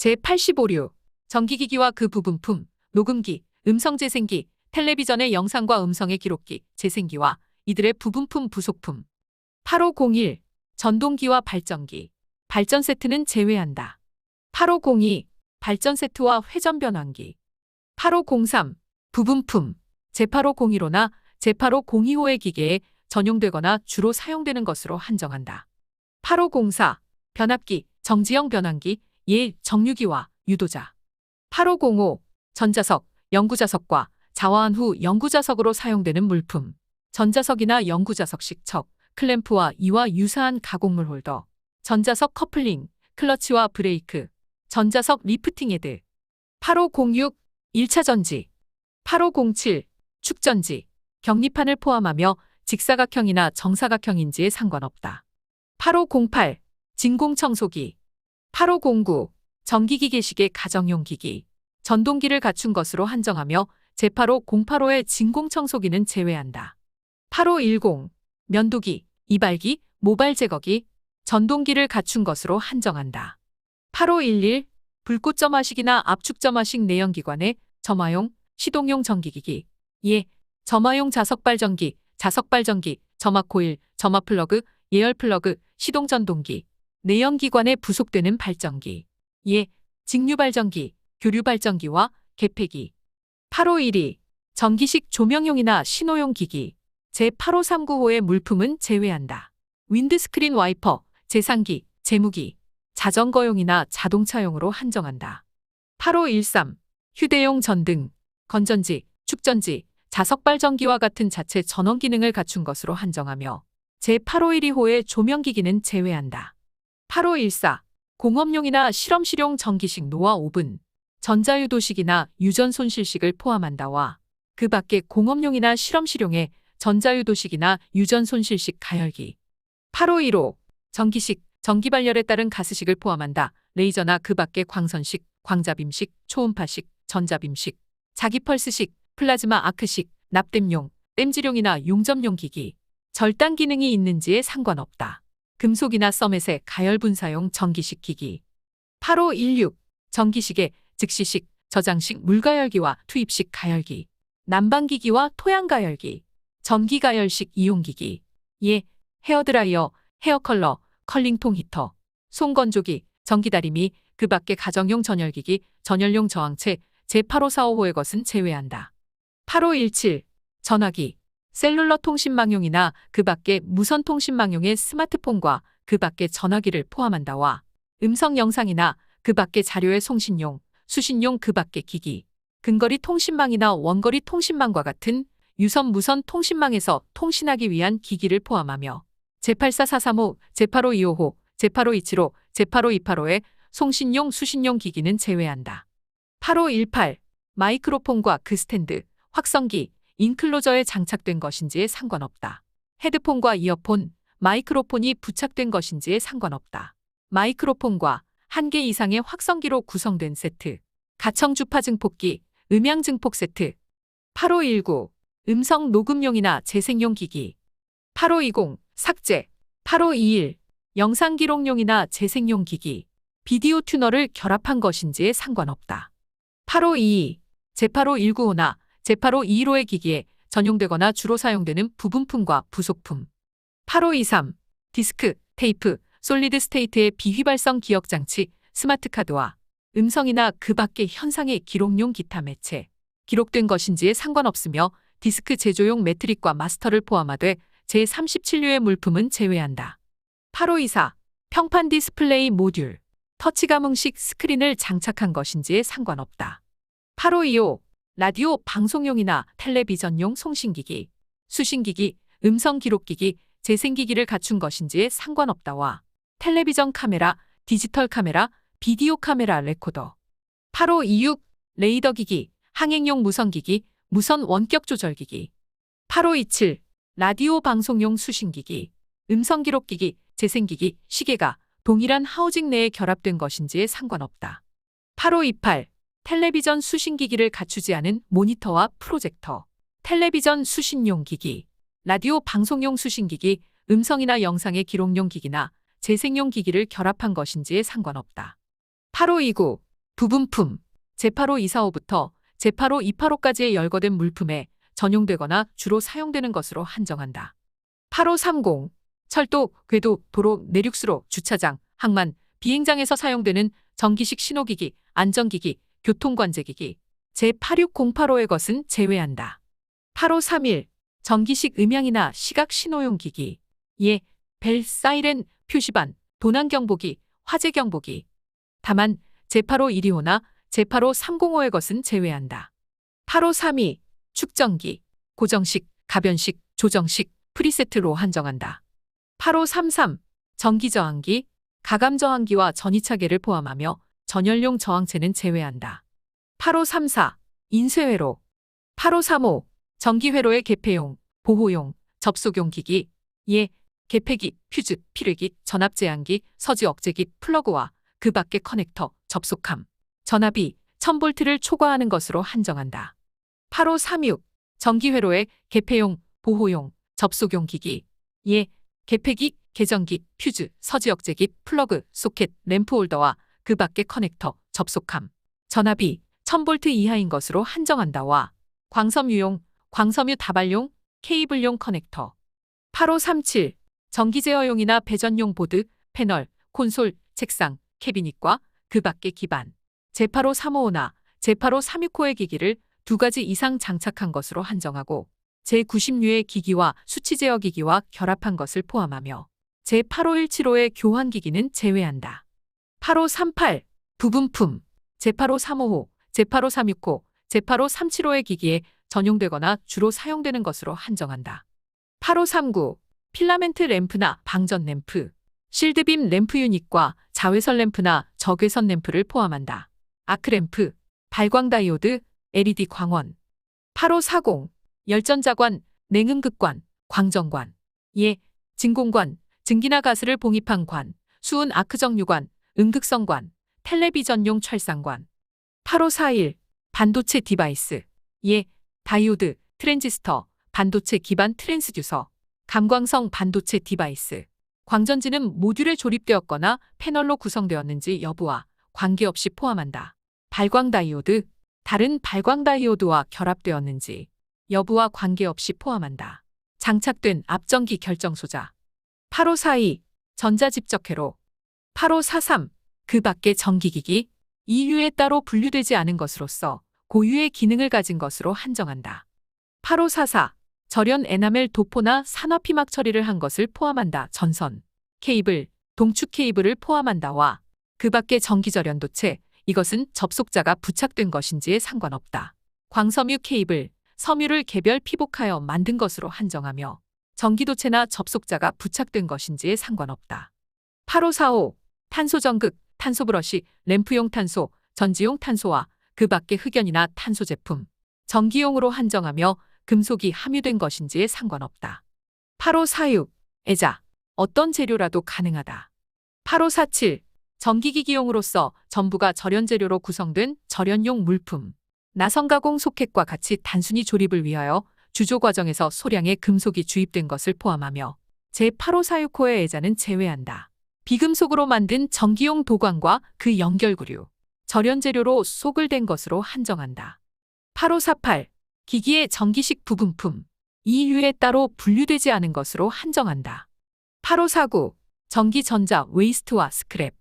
제85류 전기기기와 그 부분품, 녹음기, 음성재생기, 텔레비전의 영상과 음성의 기록기, 재생기와 이들의 부분품 부속품. 8501 전동기와 발전기, 발전 세트는 제외한다. 8502 발전 세트와 회전 변환기. 8503 부분품 제8501호나 제8502호의 기계에 전용되거나 주로 사용되는 것으로 한정한다. 8504 변압기, 정지형 변환기, 예, 정류기와 유도자. 8505 전자석, 영구자석과 자화한 후 영구자석으로 사용되는 물품. 전자석이나 영구자석 식 척, 클램프와 이와 유사한 가공물 홀더. 전자석 커플링, 클러치와 브레이크. 전자석 리프팅 헤드. 8506 1차 전지. 8507 축전지. 격리판을 포함하며 직사각형이나 정사각형인지에 상관없다. 8508 진공청소기. 8509 전기기계식의 가정용 기기. 전동기를 갖춘 것으로 한정하며 제8508호의 진공청소기는 제외한다. 8510 면도기, 이발기, 모발 제거기, 전동기를 갖춘 것으로 한정한다. 8511 불꽃 점화식이나 압축 점화식 내연기관의 점화용, 시동용 전기기기. 예, 점화용 자석 발전기, 자석 발전기, 점화 코일, 점화 플러그, 예열 플러그, 시동 전동기. 내연기관에 부속되는 발전기. 예, 직류 발전기, 교류 발전기와 개폐기. 8512 전기식 조명용이나 신호용 기기. 제8539호의 물품은 제외한다. 윈드스크린 와이퍼, 제상기, 제무기, 자전거용이나 자동차용으로 한정한다. 8513 휴대용 전등, 건전지, 축전지, 자석 발전기와 같은 자체 전원 기능을 갖춘 것으로 한정하며 제8512호의 조명기기는 제외한다. 8514 공업용이나 실험실용 전기식 노화 오븐, 전자유도식이나 유전 손실식을 포함한다와 그 밖에 공업용이나 실험실용의 전자유도식이나 유전 손실식 가열기. 8515 전기식, 전기발열에 따른 가스식을 포함한다. 레이저나 그 밖의 광선식, 광자빔식, 초음파식, 전자빔식, 자기펄스식, 플라즈마 아크식, 납땜용, 땜질용이나 용접용 기기. 절단 기능이 있는지에 상관없다. 금속이나 서멧의 가열 분사용 전기식 기기. 8516 전기식의 즉시식, 저장식 물가열기와 투입식 가열기. 난방기기와 토양가열기. 전기가열식 이용기기. 예, 헤어드라이어, 헤어컬러, 컬링통 히터, 손건조기, 전기다리미, 그 밖의 가정용 전열기기, 전열용 저항체, 제8545호의 것은 제외한다. 8517 전화기, 셀룰러 통신망용이나 그 밖의 무선 통신망용의 스마트폰과 그 밖의 전화기를 포함한다와 음성 영상이나 그 밖의 자료의 송신용, 수신용 그 밖의 기기, 근거리 통신망이나 원거리 통신망과 같은 유선 무선 통신망에서 통신하기 위한 기기를 포함하며 제84435, 제8525호, 제8527호, 제8528호의 송신용 수신용 기기는 제외한다. 8518 마이크로폰과 그 스탠드, 확성기, 인클로저에 장착된 것인지에 상관없다. 헤드폰과 이어폰, 마이크로폰이 부착된 것인지에 상관없다. 마이크로폰과 한 개 이상의 확성기로 구성된 세트, 가청 주파 증폭기, 음향 증폭 세트, 8519 음성 녹음용이나 재생용 기기, 8520 삭제, 8521 영상 기록용이나 재생용 기기, 비디오 튜너를 결합한 것인지에 상관없다. 8522 제85195나 제8521호의 기기에 전용되거나 주로 사용되는 부분품과 부속품. 8523 디스크, 테이프, 솔리드 스테이트의 비휘발성 기억 장치, 스마트 카드와 음성이나 그 밖의 현상의 기록용 기타 매체. 기록된 것인지에 상관없으며 디스크 제조용 매트릭과 마스터를 포함하되 제37류의 물품은 제외한다. 8524 평판 디스플레이 모듈 터치 감응식 스크린을 장착한 것인지에 상관없다. 8525 라디오 방송용이나 텔레비전용 송신기기, 수신기기, 음성 기록기기, 재생기기를 갖춘 것인지에 상관없다와 텔레비전 카메라, 디지털 카메라, 비디오 카메라 레코더. 8526 레이더 기기, 항행용 무선기기, 무선 원격 조절기기. 8527 라디오 방송용 수신기기, 음성 기록기기, 재생기기, 시계가 동일한 하우징 내에 결합된 것인지에 상관없다. 8528 텔레비전 수신기기를 갖추지 않은 모니터와 프로젝터, 텔레비전 수신용 기기, 라디오 방송용 수신기기, 음성이나 영상의 기록용 기기나 재생용 기기를 결합한 것인지에 상관없다. 8529 부분품 제8호 245부터 제8호 285까지의 열거된 물품에 전용되거나 주로 사용되는 것으로 한정한다. 8530 철도, 궤도, 도로, 내륙수로, 주차장, 항만, 비행장에서 사용되는 전기식 신호기기, 안전기기, 교통관제기기 제86085의 것은 제외한다. 8531 전기식 음향이나 시각 신호용 기기 예, 벨, 사이렌, 표시반, 도난경보기, 화재경보기 다만 제8호 125나 제8호 305의 것은 제외한다. 8532 축전기, 고정식, 가변식, 조정식, 프리세트로 한정한다. 8533 전기저항기, 가감저항기와 전이차계를 포함하며 전열용 저항체는 제외한다. 8534 인쇄회로 8535 전기회로의 개폐용, 보호용, 접속용 기기 예, 개폐기, 퓨즈, 필회기, 전압제한기, 서지 억제기, 플러그와 그 밖의 커넥터, 접속함, 전압이 1000볼트를 초과하는 것으로 한정한다. 8536 전기회로의 개폐용, 보호용, 접속용 기기 예, 개폐기, 개전기, 퓨즈, 서지 억제기, 플러그, 소켓, 램프 홀더와 그 밖의 커넥터, 접속함, 전압이 1000볼트 이하인 것으로 한정한다와 광섬유용, 광섬유 다발용, 케이블용 커넥터. 8537 전기 제어용이나 배전용 보드, 패널, 콘솔, 책상, 캐비닛과 그 밖의 기반. 제85355나 제85365의 기기를 두 가지 이상 장착한 것으로 한정하고 제90류의 기기와 수치 제어 기기와 결합한 것을 포함하며 제85175의 교환 기기는 제외한다. 8538 부분품 제85355, 제85365, 제85375의 기기에 전용되거나 주로 사용되는 것으로 한정한다. 8539 필라멘트 램프나 방전 램프, 실드빔 램프 유닛과 자외선 램프나 적외선 램프를 포함한다. 아크램프, 발광 다이오드, LED 광원. 8540 열전자관, 냉음극관, 광전관. 예, 진공관, 증기나 가스를 봉입한 관, 수은 아크정류관, 음극성관, 텔레비전용 철상관. 8541 반도체 디바이스. 예, 다이오드, 트랜지스터, 반도체 기반 트랜스듀서, 감광성 반도체 디바이스. 광전지는 모듈에 조립되었거나 패널로 구성되었는지 여부와 관계없이 포함한다. 발광 다이오드, 다른 발광 다이오드와 결합되었는지 여부와 관계없이 포함한다. 장착된 앞전기 결정소자. 8542 전자집적회로. 8543 그 밖의 전기기기 이유에 따로 분류되지 않은 것으로서 고유의 기능을 가진 것으로 한정한다. 8544 절연 에나멜 도포나 산화피막 처리를 한 것을 포함한다. 전선, 케이블, 동축 케이블을 포함한다와 그 밖의 전기절연도체, 이것은 접속자가 부착된 것인지에 상관없다. 광섬유 케이블, 섬유를 개별 피복하여 만든 것으로 한정하며 전기도체나 접속자가 부착된 것인지에 상관없다. 8545 탄소 전극, 탄소 브러시, 램프용 탄소, 전지용 탄소와 그 밖의 흑연이나 탄소 제품, 전기용으로 한정하며 금속이 함유된 것인지에 상관없다. 8546 애자 어떤 재료라도 가능하다. 8547 전기기기용으로서 전부가 절연 재료로 구성된 절연용 물품. 나성가공 소켓과 같이 단순히 조립을 위하여 주조 과정에서 소량의 금속이 주입된 것을 포함하며 제8546호의 애자는 제외한다. 비금속으로 만든 전기용 도관과 그 연결구류, 절연재료로 속을 댄 것으로 한정한다. 8548 기기의 전기식 부분품, 이유에 따로 분류되지 않은 것으로 한정한다. 8549 전기 전자 웨이스트와 스크랩